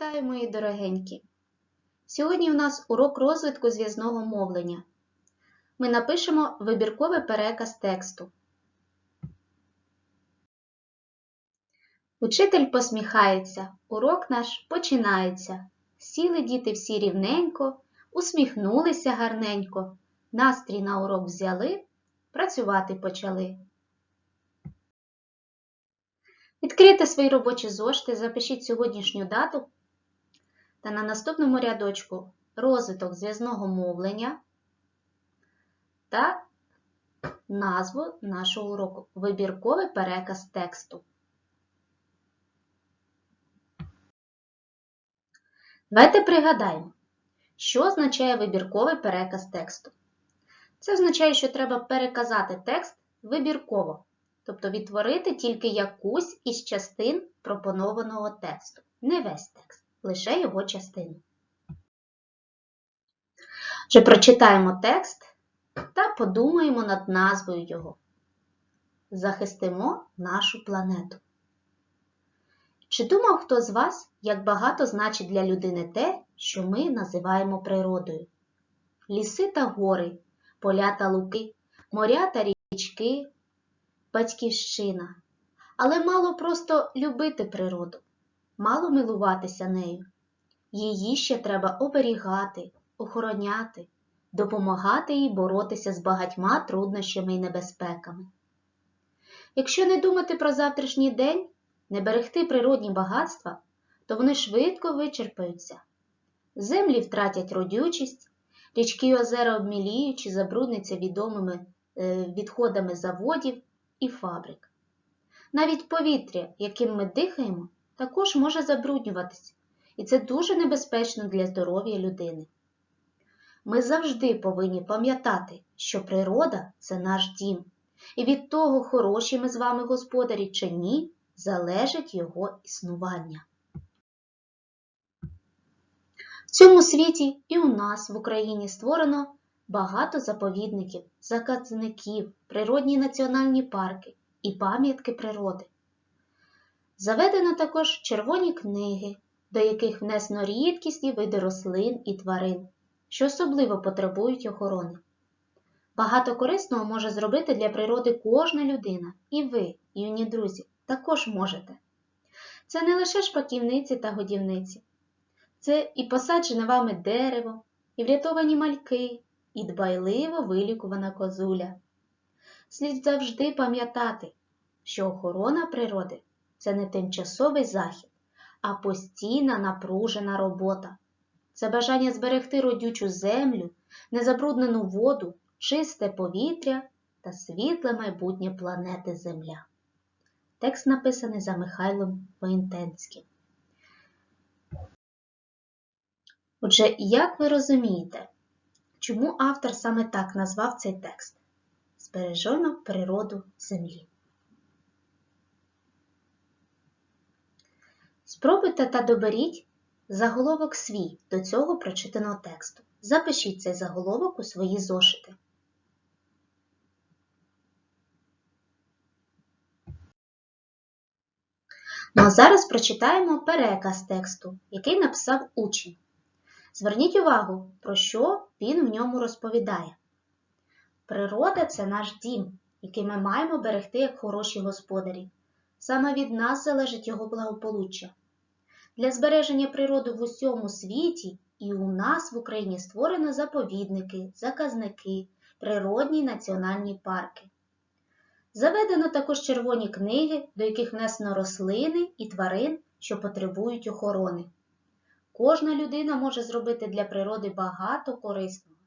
Вітаю, мої дорогенькі! Сьогодні у нас урок розвитку зв'язного мовлення. Ми напишемо вибірковий переказ тексту. Учитель посміхається, урок наш починається. Сіли діти всі рівненько, усміхнулися гарненько, настрій на урок взяли, працювати почали. Відкрийте свої робочі зошити, запишіть сьогоднішню дату та на наступному рядочку розвиток зв'язного мовлення та назву нашого уроку Вибірковий переказ тексту. Давайте пригадаємо, що означає вибірковий переказ тексту. Це означає, що треба переказати текст вибірково, тобто відтворити тільки якусь із частин пропонованого тексту, не весь текст лише його частину. Вже прочитаємо текст та подумаємо над назвою його. Захистимо нашу планету. Чи думав хто з вас, як багато значить для людини те, що ми називаємо природою? Ліси та гори, поля та луки, моря та річки, батьківщина. Але мало просто любити природу мало милуватися нею. Її ще треба оберігати, охороняти, допомагати їй боротися з багатьма труднощами і небезпеками. Якщо не думати про завтрашній день, не берегти природні багатства, то вони швидко вичерпаються. Землі втратять родючість, річки й озера обміліють чи забрудняться відомими е, відходами заводів і фабрик. Навіть повітря, яким ми дихаємо, також може забруднюватися, і це дуже небезпечно для здоров'я людини. Ми завжди повинні пам'ятати, що природа це наш дім, і від того, хороші ми з вами господарі чи ні, залежить його існування. В цьому світі і у нас в Україні створено багато заповідників, заказників, природні національні парки і пам'ятки природи. Заведено також червоні книги, до яких внесено рідкісні види рослин і тварин, що особливо потребують охорони. Багато корисного може зробити для природи кожна людина, і ви, юні друзі, також можете. Це не лише шпаківниці та годівниці, це і посаджене вами дерево, і врятовані мальки, і дбайливо вилікувана козуля. Слід завжди пам'ятати, що охорона природи це не тимчасовий захід, а постійна напружена робота. Це бажання зберегти родючу землю, незабруднену воду, чисте повітря та світле майбутнє планети Земля. Текст написаний за Михайлом Воєнтенським. Отже, як ви розумієте, чому автор саме так назвав цей текст? Збережено природу Землі. Спробуйте та доберіть заголовок свій до цього прочитаного тексту. Запишіть цей заголовок у свої зошити. Ну а зараз прочитаємо переказ тексту, який написав учень. Зверніть увагу, про що він в ньому розповідає. Природа це наш дім, який ми маємо берегти як хороші господарі. Саме від нас залежить його благополуччя. Для збереження природи в усьому світі і у нас в Україні створено заповідники, заказники, природні національні парки. Заведено також червоні книги, до яких внесено рослини і тварин, що потребують охорони. Кожна людина може зробити для природи багато корисного.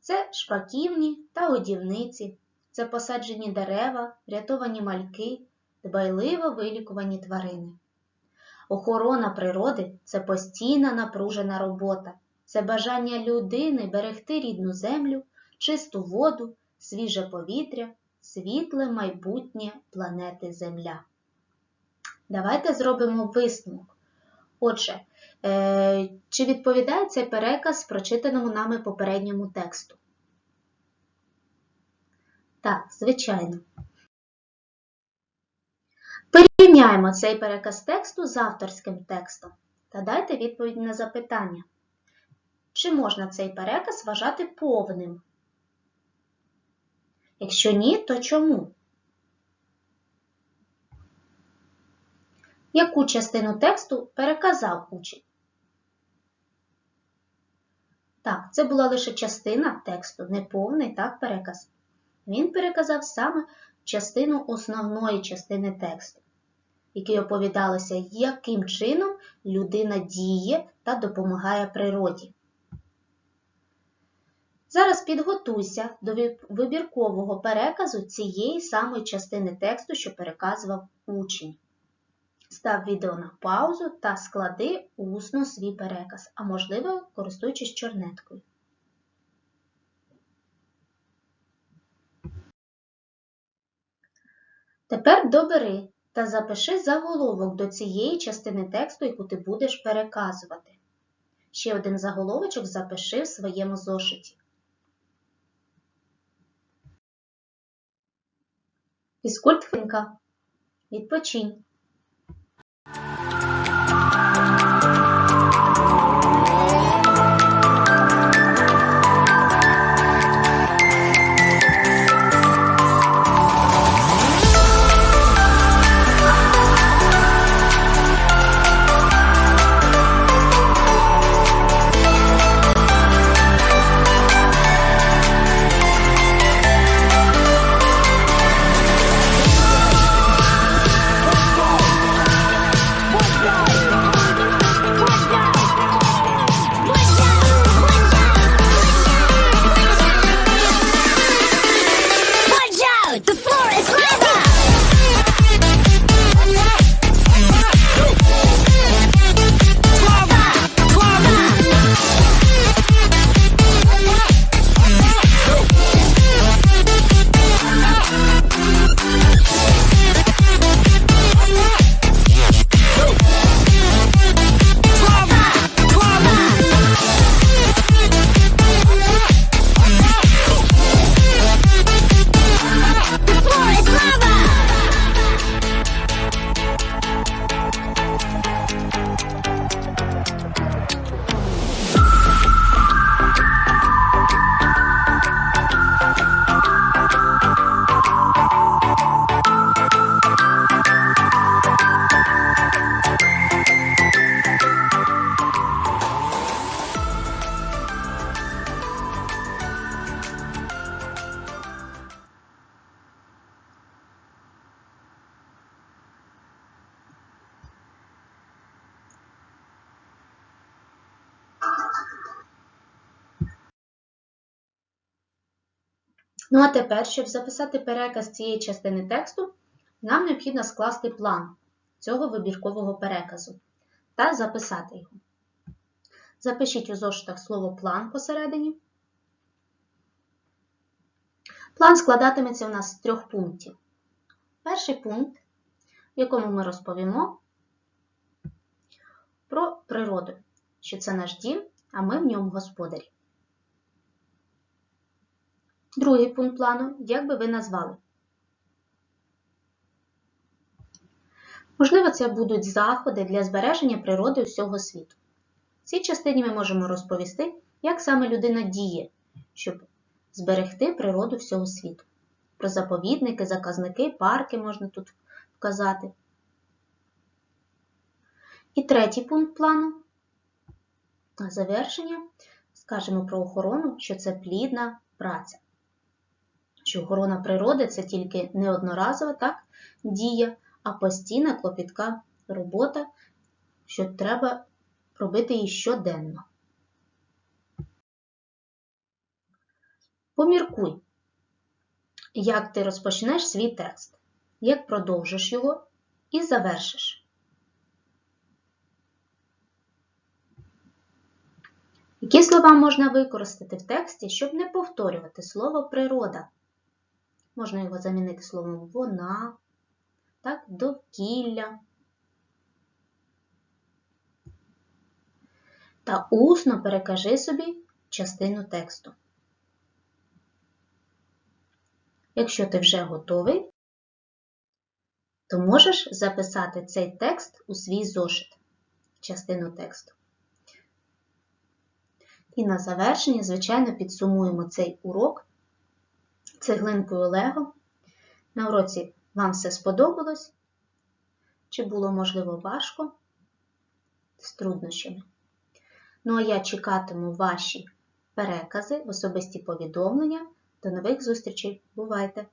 Це шпаківні та годівниці, це посаджені дерева, врятовані мальки, дбайливо вилікувані тварини. Охорона природи це постійна напружена робота, це бажання людини берегти рідну землю, чисту воду, свіже повітря, світле майбутнє планети Земля. Давайте зробимо висновок. Отже, е, чи відповідає цей переказ прочитаному нами попередньому тексту? Так, звичайно. Порівняємо цей переказ тексту з авторським текстом. та дайте відповідь на запитання. Чи можна цей переказ вважати повним? Якщо ні, то чому? Яку частину тексту переказав учень? Так, це була лише частина тексту, не повний так, переказ. Він переказав саме частину основної частини тексту, в якій оповідалося, яким чином людина діє та допомагає природі. Зараз підготуйся до вибіркового переказу цієї самої частини тексту, що переказував учень. Став відео на паузу та склади усно свій переказ, а можливо, користуючись чорнеткою. Тепер добери та запиши заголовок до цієї частини тексту, яку ти будеш переказувати. Ще один заголовочок запиши в своєму зошиті. Фізкультхвинка. Відпочинь. Ну а тепер, щоб записати переказ цієї частини тексту, нам необхідно скласти план цього вибіркового переказу та записати його. Запишіть у зошитах слово план посередині. План складатиметься у нас з трьох пунктів. Перший пункт, в якому ми розповімо про природу, що це наш дім, а ми в ньому господарі. Другий пункт плану, як би ви назвали? Можливо, це будуть заходи для збереження природи всього світу. В цій частині ми можемо розповісти, як саме людина діє, щоб зберегти природу всього світу. Про заповідники, заказники, парки можна тут вказати. І третій пункт плану. На завершення скажемо про охорону, що це плідна праця що охорона природи це тільки не одноразова так, дія, а постійна клопітка робота, що треба робити її щоденно. Поміркуй, як ти розпочнеш свій текст, як продовжиш його і завершиш. Які слова можна використати в тексті, щоб не повторювати слово природа? Можна його замінити словом вона, так, довкілля. Та усно перекажи собі частину тексту. Якщо ти вже готовий, то можеш записати цей текст у свій зошит. частину тексту. І на завершення, звичайно, підсумуємо цей урок цеглинкою Лего. На уроці вам все сподобалось? Чи було, можливо, важко з труднощами? Ну а я чекатиму ваші перекази особисті повідомлення. До нових зустрічей. Бувайте!